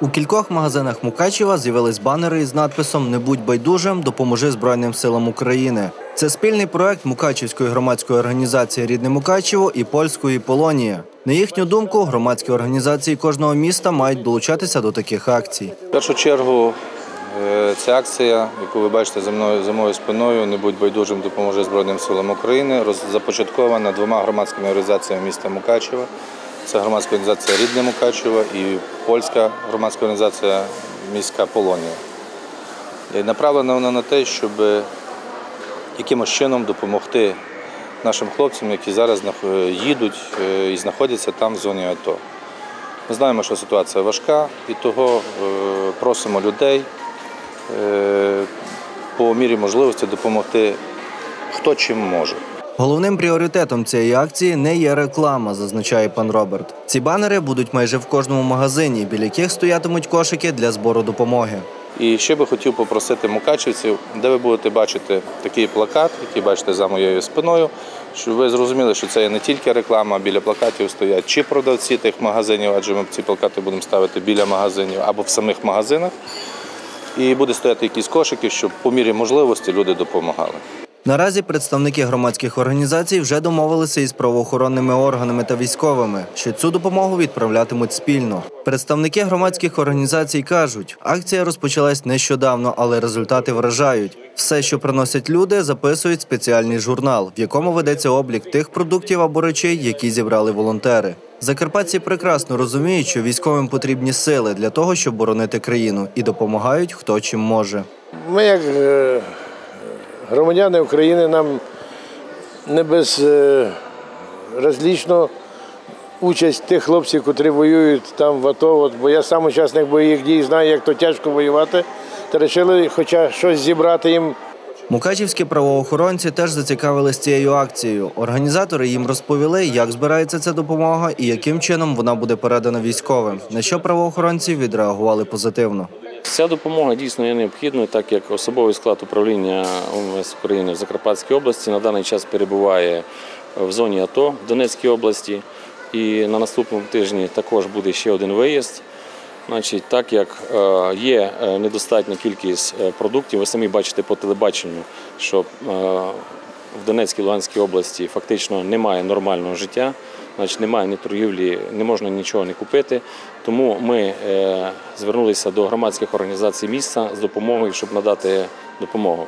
У кількох магазинах Мукачева з'явились банери із надписом Не будь байдужим, допоможи Збройним силам України. Це спільний проект Мукачівської громадської організації Рідне Мукачево і польської Полонія. На їхню думку, громадські організації кожного міста мають долучатися до таких акцій. В першу чергу е, ця акція, яку ви бачите за мною за моєю спиною, не будь байдужим допоможе Збройним силам України, започаткована двома громадськими організаціями міста Мукачева. Це громадська організація Рідне Мукачево і польська громадська організація міська Полонія. І направлена вона на те, щоб якимось чином допомогти нашим хлопцям, які зараз їдуть е, і знаходяться там в зоні АТО. Ми знаємо, що ситуація важка, і того е, просимо людей е, по мірі можливості допомогти хто чим може. Головним пріоритетом цієї акції не є реклама, зазначає пан Роберт. Ці банери будуть майже в кожному магазині, біля яких стоятимуть кошики для збору допомоги. І ще би хотів попросити мукачівців, де ви будете бачити такий плакат, який бачите за моєю спиною, щоб ви зрозуміли, що це не тільки реклама, біля плакатів стоять чи продавці тих магазинів, адже ми ці плакати будемо ставити біля магазинів або в самих магазинах. І буде стояти якісь кошики, щоб по мірі можливості люди допомагали. Наразі представники громадських організацій вже домовилися із правоохоронними органами та військовими, що цю допомогу відправлятимуть спільно. Представники громадських організацій кажуть, акція розпочалась нещодавно, але результати вражають. Все, що приносять люди, записують спеціальний журнал, в якому ведеться облік тих продуктів або речей, які зібрали волонтери. Закарпатці прекрасно розуміють, що військовим потрібні сили для того, щоб боронити країну, і допомагають хто чим може. Ми, як е, громадяни України, нам не безразлічно участь тих хлопців, котрі воюють там в АТО. От, бо я сам учасник бойових дій, знаю, як то тяжко воювати. Та вирішили хоча щось зібрати їм. Мукачівські правоохоронці теж зацікавились цією акцією. Організатори їм розповіли, як збирається ця допомога і яким чином вона буде передана військовим. На що правоохоронці відреагували позитивно. Ця допомога дійсно є необхідною, так як особовий склад управління ОМС України в Закарпатській області на даний час перебуває в зоні АТО в Донецькій області. І на наступному тижні також буде ще один виїзд. Значить, так як е, є е, недостатня кількість е, продуктів, ви самі бачите по телебаченню, що в Донецькій Луганській області фактично немає нормального життя, значить немає ні торгівлі, не можна нічого не купити. Тому ми е, звернулися до громадських організацій міста з допомогою, щоб надати допомогу.